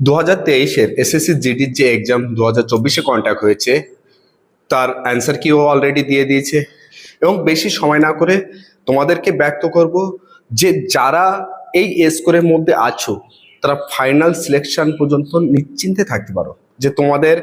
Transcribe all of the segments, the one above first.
দু হাজার তেইশের এসএসসি জিডির যে এক্সাম দু হাজার চব্বিশে কন্ট্যাক্ট হয়েছে, তার অ্যান্সার কিও অলরেডি দিয়ে দিয়েছে? এবং বেশি সময় না করে তোমাদেরকে ব্যক্ত করব যে যারা এই স্কোরের মধ্যে আছো, তারা ফাইনাল সিলেকশন পর্যন্ত নিশ্চিন্তে থাকতে পারো যে তোমাদের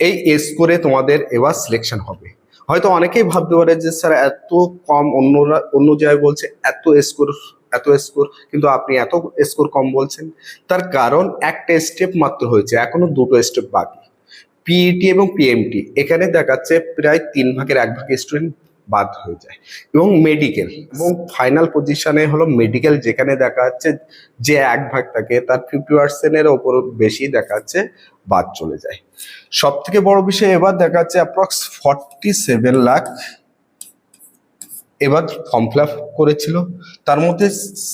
এই স্কোরে তোমাদের এবার সিলেকশন হবে। হয়তো অনেকেই ভাবতে পারে যে স্যার এত কম অন্যরা, অন্য জায়গায় বলছে এত স্কোর এত স্কোর কিন্তু আপনি এত স্কোর কম বলছেন। তার কারণ একটা স্টেপ মাত্র হয়েছে, এখনও দুটো স্টেপ বাকি। পিইটি এবং পিএমটি এখানে দেখাচ্ছে প্রায় তিন ভাগের এক ভাগ স্টুডেন্ট বাদ হয়ে যায়। এবং মেডিকেল এবং ফাইনাল পজিশনে হলো মেডিকেল যেখানে দেখা যাচ্ছে যে এক ভাগ থাকে, তার ফিফটি পার্সেন্টের ওপর বেশি দেখা যাচ্ছে বাদ চলে যায়। সব থেকে বড় বিষয় এবার দেখা যাচ্ছে অ্যাপ্রক্স ফর্টি সেভেন লাখ এবার ফর্ম ফিল করেছিল। তার মধ্যে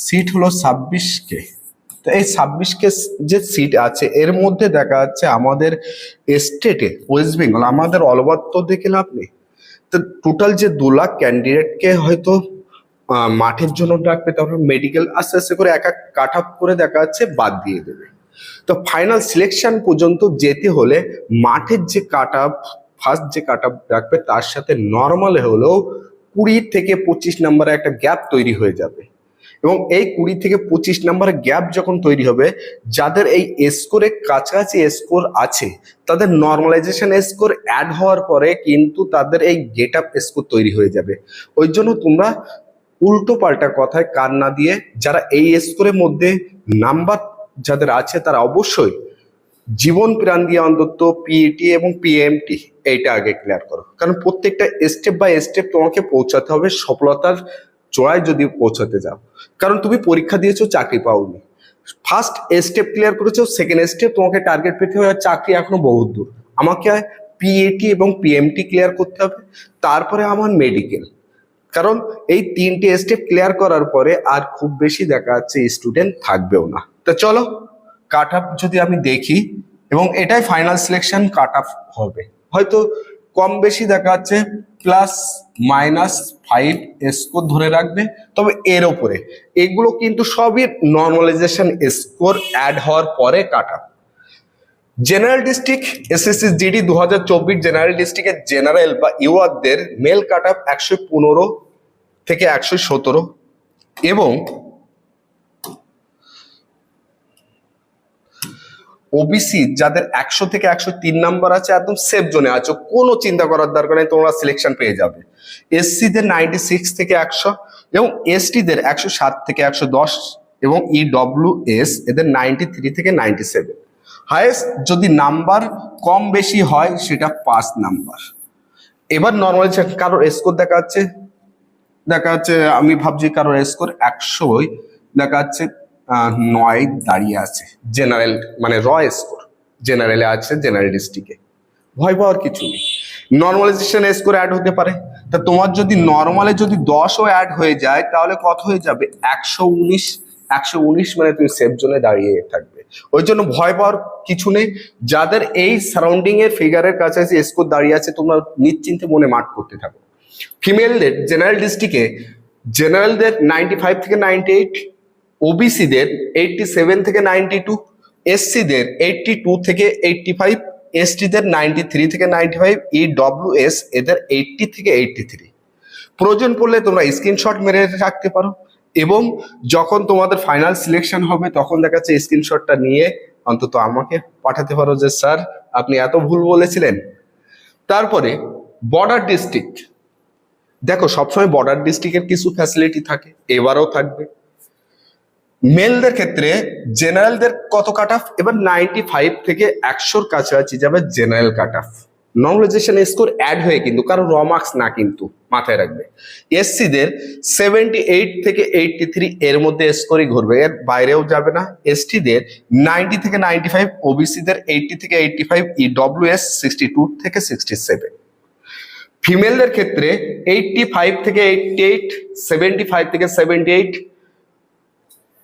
সিট হলো ছাব্বিশ কে তো এই ছাব্বিশ কে যে সিট আছে, এর মধ্যে দেখা যাচ্ছে আমাদের স্টেটে ওয়েস্ট বেঙ্গল আমাদের অল ওভার তো দেখে লাভ নেই। তো টোটাল যে দু লাখ ক্যান্ডিডেটকে হয়তো মাঠের জন্য ডাকবে, তারপর মেডিকেল আস্তে আস্তে করে এক এক কাট আপ করে দেখা যাচ্ছে বাদ দিয়ে দেবে। তো ফাইনাল সিলেকশন পর্যন্ত যেতে হলে মাঠের যে কাট আপ ফার্স্ট যে কাট আপ রাখবে তার সাথে নর্মাল হলেও কুড়ি থেকে পঁচিশ নাম্বারে একটা গ্যাপ তৈরি হয়ে যাবে। এবং এই কুড়ি থেকে পঁচিশ নাম্বারের গ্যাপ যখন তৈরি হবে, যাদের এই স্কোরে কাছাকাছি স্কোর আছে, তাদের নর্মালাইজেশন স্কোর অ্যাড হওয়ার পরে কিন্তু তাদের এই গেট আপ স্কোর তৈরি হয়ে যাবে। ওই জন্য তোমরা উল্টো পাল্টা কথায় কান না দিয়ে যারা এই স্কোরের মধ্যে নাম্বার যাদের আছে, তারা অবশ্যই জীবন প্রাণ দিয়ে অন্তত পিইটি এবং পিএমটি এইটা আগে ক্লিয়ার করো। কারণ প্রত্যেকটা স্টেপ বাই স্টেপ তোমাকে পৌঁছাতে হবে, সফলতার চড়ায় যদি পৌঁছাতে যাও। কারণ তুমি পরীক্ষা দিয়েছ, চাকরি পাওনি। ফার্স্ট স্টেপ ক্লিয়ার করেছ সেকেন্ড স্টেপ তোমাকে টার্গেট পেতে হবে চাকরি এখনও বহুত দূর। আমাকে পিএটি এবং পিএমটি ক্লিয়ার করতে হবে, তারপরে আমার মেডিকেল কারণ এই তিনটে স্টেপ ক্লিয়ার করার পরে আর খুব বেশি দেখা যাচ্ছে স্টুডেন্ট থাকবেও না। তো চলো কাট আপ যদি আমি দেখি, এবং এটাই ফাইনাল সিলেকশন কাট আপ হবে। হয়তো কম বেশি দেখা যাচ্ছে প্লাস মাইনাস ফাইভ স্কোর ধরে রাখবে, তবে এর ওপরে। এগুলো কিন্তু সবই নর্মালাইজেশন স্কোর অ্যাড হওয়ার পরে cut up general district SSC GD দু হাজার চব্বিশ জেনারেল ডিস্ট্রিক্টের জেনারেল বা ইউআরদের মেল কাট আপ একশো পনেরো থেকে একশো সতেরো এবং ওবিসি যাদের একশো থেকে একশো তিন নাম্বার আছে, একদম সেফ জোনে আছো। কোনো চিন্তা করার দরকার নেই, তোমরা সিলেকশন পেয়ে যাবে। এসসিদের নাইনটি সিক্স থেকে একশো এবং এসটিদের একশো সাত থেকে একশো দশ এবং ই ডব্লিউ এস এদের নাইনটি থ্রি থেকে নাইনটি সেভেন হায়েস্ট যদি নাম্বার কম বেশি হয়, সেটা পাঁচ নাম্বার এবার নর্মাল কারোর স্কোর দেখা যাচ্ছে দেখা যাচ্ছে আমি ভাবছি কারোর স্কোর একশোই দেখা যাচ্ছে নয় দাঁড়িয়ে আছে। জেনারেল মানে র স্কোর জেনারেলে আছে জেনারেল ডিস্ট্রিক্টে ভয় পাওয়ার কিছু নেই। নর্মালাইজেশন স্কোর অ্যাড হতে পারে। তা তোমার যদি নর্মালে যদি দশও অ্যাড হয়ে যায়, তাহলে কত হয়ে যাবে? একশো উনিশ একশো উনিশ মানে তুমি সেফ জোনে দাঁড়িয়ে থাকবে। ওই জন্য ভয় পাওয়ার কিছু নেই। যাদের এই সারাউন্ডিং এর ফিগারের কাছাকাছি স্কোর দাঁড়িয়ে আছে, তোমরা নিশ্চিন্তে মনে মাঠ করতে থাকো। ফিমেলদের জেনারেল ডিস্ট্রিক্টে জেনারেলদের নাইনটি ফাইভ থেকে নাইনটি এইট ওবিসিদের এইটটি সেভেন থেকে নাইনটি টু এসসিদের এইটটি টু থেকে এইটটি ফাইভ এসটিদের নাইনটি থ্রি থেকে ninety five E W S এদের এইটটি থেকে এইটটি থ্রি প্রয়োজন পড়লে তোমরা স্ক্রিনশট মেরে রাখতে পারো এবং যখন তোমাদের ফাইনাল সিলেকশন হবে, তখন দেখা যাচ্ছে স্ক্রিনশটটা নিয়ে অন্তত আমাকে পাঠাতে পারো যে, স্যার, আপনি এত ভুল বলেছিলেন। তারপরে বর্ডার ডিস্ট্রিক্ট দেখো, সবসময় বর্ডার ডিস্ট্রিক্টের কিছু ফ্যাসিলিটি থাকে, এবারও থাকবে। মেলদের ক্ষেত্রে জেনারেলদের কত কাট অফ এবার নাইনটি ফাইভ থেকে একশোর কাছাকাছি যাবে general cut off normalisation score add হয়ে কিন্তু কারও র মার্কস না কিন্তু, মাথায় রাখবে। এসসিদের সেভেন্টি এইট থেকে এইটটি থ্রি এর মধ্যে স্কোরই ঘুরবে, এর বাইরেও যাবে না। এসটিদের নাইনটি থেকে নাইনটি ফাইভ ওবিসিদের এইটটি থেকে eighty five E W S sixty two থেকে সিক্সটি সেভেন ফিমেলদের ক্ষেত্রে এইটটি ফাইভ থেকে এইটটি এইট সেভেন্টি ফাইভ থেকে সেভেন্টি এইট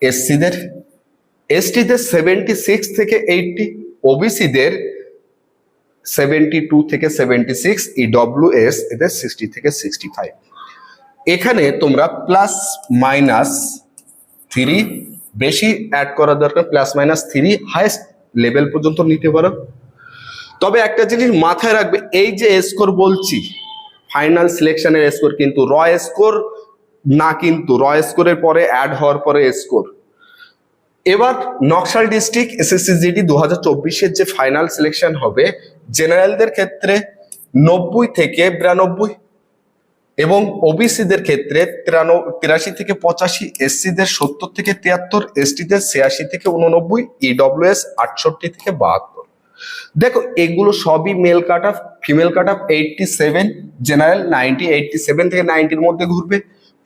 এসসিদের এসটিদের সেভেন্টি সিক্স থেকে এইটটি ওবিসিদের সেভেন্টি টু থেকে seventy six E W S এদের সিক্সটি থেকে সিক্সটি ফাইভ এখানে তোমরা প্লাস মাইনাস থ্রি বেশি অ্যাড করা দরকার plus minus three highest level পর্যন্ত নিতে পারো। তবে একটা জিনিস মাথায় রাখবে, এই যে স্কোর বলছি ফাইনাল সিলেকশনের স্কোর কিন্তু র স্কোর না কিন্তু র স্কোরের পরে অ্যাড হওয়ার পরে স্কোর এবার নকশাল ডিস্ট্রিক্ট এসএসসি জিডি দু হাজার চব্বিশের যে ফাইনাল সিলেকশন হবে জেনারেলদের ক্ষেত্রে নব্বই থেকে বিরানব্বই এবং ওবিসিদের ক্ষেত্রে তিরাশি থেকে পঁচাশি এসসিদের সত্তর থেকে তিয়াত্তর এসটিদের ছিয়াশি থেকে উননব্বই ইডব্লিউএস আটষট্টি থেকে বাহাত্তর। দেখো, এগুলো সবই male cut off female cut off eighty seven general ninety eighty seven থেকে নাইনটির মধ্যে ঘুরবে।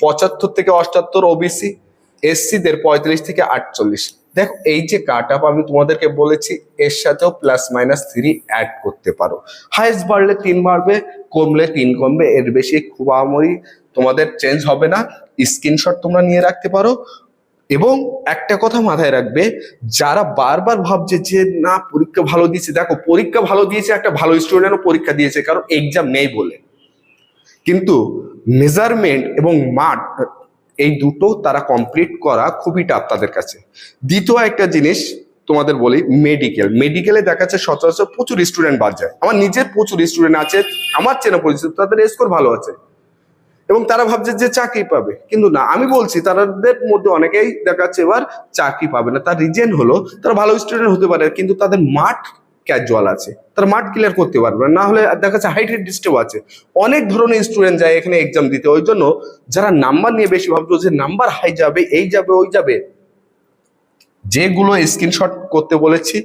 পঁচাত্তর থেকে অষ্টাত্তর ওবিসি এসসিদের পঁয়ত্রিশ থেকে আটচল্লিশ। দেখো, এই যে কাট আপ আমি তোমাদেরকে বলেছি, এর সাথেও প্লাস মাইনাস থ্রি অ্যাড করতে পারো। হাইস্ট বাড়লে তিন বাড়বে, কমলে তিন কমবে, এর বেশি খুব আমরি তোমাদের চেঞ্জ হবে না। স্ক্রিনশট তোমরা নিয়ে রাখতে পারো। এবং একটা কথা মাথায় রাখবে, যারা বারবার ভাবছে যে, না, পরীক্ষা ভালো দিয়েছে। দেখো, পরীক্ষা ভালো দিয়েছে, একটা ভালো স্টুডেন্টও পরীক্ষা দিয়েছে, কারণ এক্সাম নেই বলে। কিন্তু মেজারমেন্ট এবং মাঠ, এই দুটো তারা কমপ্লিট করা খুবই টাফ তাদের কাছে। দ্বিতীয় একটা জিনিস তোমাদের বলি মেডিকেল মেডিকেলে দেখা যাচ্ছে সচরাচর প্রচুর স্টুডেন্ট বাদ যায়। আমার নিজের প্রচুর স্টুডেন্ট আছে, আমার চেনা পরিচিত তাদের স্কোর ভালো আছে। এবং তারা ভাবছে যে চাকরি পাবে। কিন্তু না, আমি বলছি তাদের মধ্যে অনেকেই দেখা যাচ্ছে এবার চাকরি পাবে না। তার রিজন হলো, তারা ভালো স্টুডেন্ট হতে পারে, কিন্তু তাদের মাঠ ক্যাজুয়াল আছে। তার মাঠ ক্লিয়ার করতে পারবে। না হলে দেখা যাচ্ছে হাইট ডিস্টেও আছে। অনেক ধরনের স্টুডেন্ট যায় এখানে এক্সাম দিতে। ওই জন্য যারা নাম্বার নিয়ে বেশি ভাবছ যে নাম্বার হাই যাবে, এই যাবে, ওই যাবে, যেগুলো স্ক্রিনশট করতে বলেছি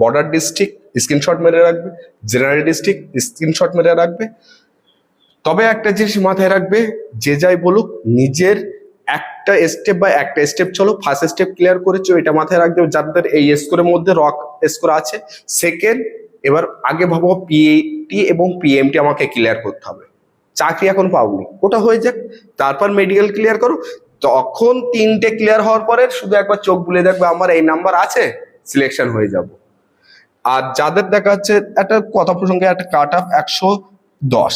বর্ডার ডিস্ট্রিক্ট স্ক্রিনশট মেরে রাখবে জেনারেল ডিস্ট্রিক্ট স্ক্রিনশট মেরে রাখবে। তবে একটা জিনিস মাথায় রাখবে, যে যাই বলুক, নিজের একটা স্টেপ বা একটা স্টেপ চলো। ফার্স্ট স্টেপ ক্লিয়ার করেছ, এটা মাথায় রাখবে যাদের এই স্কোরের মধ্যে রক স্কোর আছে। সেকেন্ড এবার আগে ভাবো পিএটি এবং পিএমটি আমাকে ক্লিয়ার করতে হবে। চাকরি এখন পাওনি। ওটা হয়ে যাক। তারপর মেডিকেল ক্লিয়ার করো। তখন তিনটে ক্লিয়ার হওয়ার পরে শুধু একবার চোখ বুলে দেখবে আমার এই নাম্বার আছে সিলেকশন হয়ে যাব। আর যাদের দেখা যাচ্ছে একটা কথা প্রসঙ্গে একটা কাট অফ একশো দশ।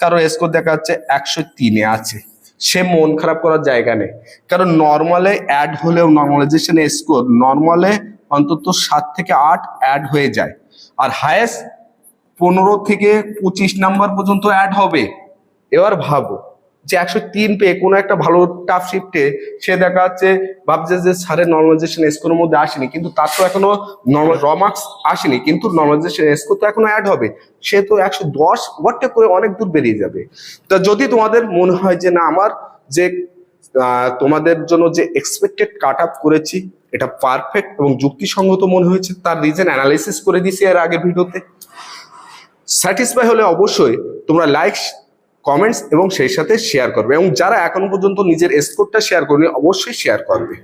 কারও স্কোর দেখা যাচ্ছে একশো তিনে আছে। সে মন খারাপ করার জায়গা নেই। কারণ নর্মালে অ্যাড হলেও নর্মালাইজেশন স্কোর নর্মালে অন্তত সাত থেকে আট অ্যাড হয়ে যায়। আর হায়েস্ট পনেরো থেকে পঁচিশ নাম্বার পর্যন্ত অ্যাড হবে। এবার ভাবো যে একশো তিন পেয়ে কোনো একটা ভালো টাফ শিফটে সে দেখা যাচ্ছে, ভাবছে যে স্যারের নর্মালাইজেশন স্কোরের মধ্যে আসেনি, কিন্তু তার তো এখনও নর্মাল র মার্কস আসেনি, কিন্তু নর্মালাইজেশন স্কোর তো এখনও অ্যাড হবে। সে তো একশো দশ ওয়ার্ডটা করে অনেক দূর বেরিয়ে যাবে। তা যদি তোমাদের মনে হয় যে না, আমার যে তোমাদের জন্য যে এক্সপেক্টেড কাট আপ করেছি, এটা পারফেক্ট এবং যুক্তিসঙ্গত মনে হয়েছে, তার রিজন অ্যানালাইসিস করে দিয়েছি এর আগে ভিডিওতে স্যাটিসফাই হলে অবশ্যই তোমরা লাইক কমেন্টস এবং সেই সাথে শেয়ার করবে এবং যারা এখনও পর্যন্ত নিজের স্কোরটা শেয়ার করবে অবশ্যই শেয়ার করবে।